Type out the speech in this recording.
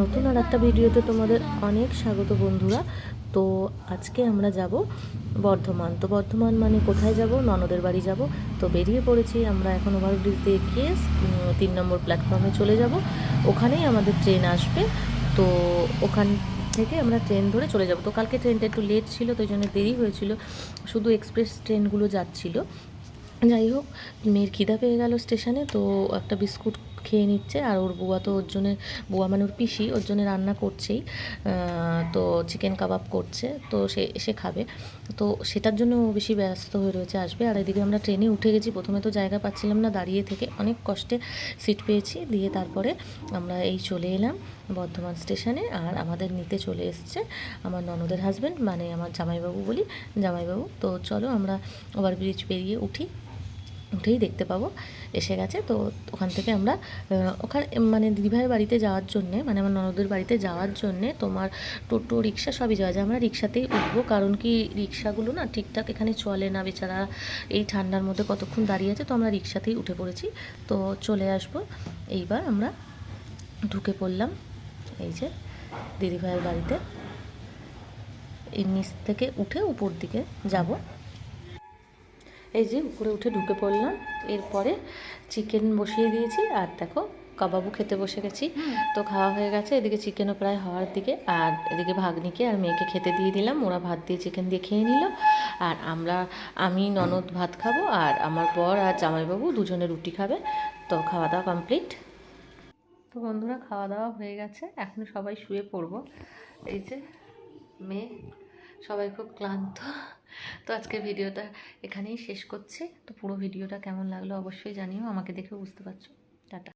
নতুন আর একটা ভিডিওতে তোমাদের অনেক স্বাগত বন্ধুরা। তো আজকে আমরা যাব বর্ধমান। তো বর্ধমান মানে কোথায় যাব? ননদের বাড়ি যাব। তো বেরিয়ে পড়েছি। আমরা এখন ওভারব্রিজ গিয়ে তিন নম্বর প্ল্যাটফর্মে চলে যাব। ওখানেই আমাদের ট্রেন আসবে। তো ওখান থেকে আমরা ট্রেন ধরে চলে যাব। তো কালকে ট্রেনটা একটু লেট ছিল, তো জন্য দেরি হয়েছিল। শুধু এক্সপ্রেস ট্রেনগুলো যাচ্ছিল। যাই হোক, মেয়ের খিদা পেয়ে গেল স্টেশনে তো একটা বিস্কুট খেয়ে নিচ্ছে আর ওর বুয়া তো ওর জন্য, বুয়া মানে ওর পিসি, ওর জন্য রান্না করছেই। তো চিকেন কাবাব করছে, তো সে এসে খাবে। তো সেটার জন্য ও বেশি ব্যস্ত হয়ে রয়েছে, আসবে। আর এদিকে আমরা ট্রেনে উঠে গেছি, প্রথমে তো জায়গা পাচ্ছিলাম না দাঁড়িয়ে থেকে। অনেক কষ্টে সিট পেয়েছি, দিয়ে তারপরে আমরা এই চলে এলাম বর্ধমান স্টেশনে আর আমাদের নিতে চলে এসছে আমার ননদের হাজব্যান্ড মানে আমার জামাইবাবু বলি, জামাইবাবু। তো চলো আমরা ওভারব্রিজ পেরিয়ে উঠি। উঠেই দেখতে পাবো। এসে গেছে। তো ওখান থেকে আমরা ওখানে মানে দিদিভাইয়ের বাড়িতে যাওয়ার জন্যে মানে আমার ননদের বাড়িতে যাওয়ার জন্যে তোমার টোটো, রিক্সা সবই যাওয়া যায়। আমরা রিক্সাতেই উঠবো। কারণ কি রিক্সাগুলো না ঠিকঠাক এখানে চলে না বেচারা। এই ঠান্ডার মধ্যে কতক্ষণ দাঁড়িয়ে আছে, তো আমরা রিক্সাতেই উঠে পড়েছি। তো চলে আসব। এইবার আমরা ঢুকে পড়লাম এই যে দিদিভাইয়ের বাড়িতে। এই নিচ থেকে উঠে উপর দিকে যাব। এই যে উপরে উঠে ঢুকে পড়লাম এরপরে চিকেন বসিয়ে দিয়েছি আর দেখো কাবাবও খেতে বসে গেছি। তো খাওয়া হয়ে গেছে এদিকে চিকেনও প্রায় হওয়ার দিকে আর এদিকে ভাগ্নিকে আর মেয়েকে খেতে দিয়ে দিলাম। ওরা ভাত দিয়ে চিকেন দিয়ে খেয়ে নিল আর আমরা আমি ননদ ভাত খাব আর আমার বর আর জামাইবাবু দুজনে রুটি খাবে। তো খাওয়া দাওয়া কমপ্লিট তো বন্ধুরা খাওয়া দাওয়া হয়ে গেছে এখন সবাই শুয়ে পড়ব। এই যে মেয়ে সবাই খুব ক্লান্ত। তো আজকে ভিডিওটা এখানেই শেষ করছি। তো পুরো ভিডিওটা কেমন লাগল অবশ্যই জানিও, আমাকে দেখে বুঝতে পারছ। টাটা।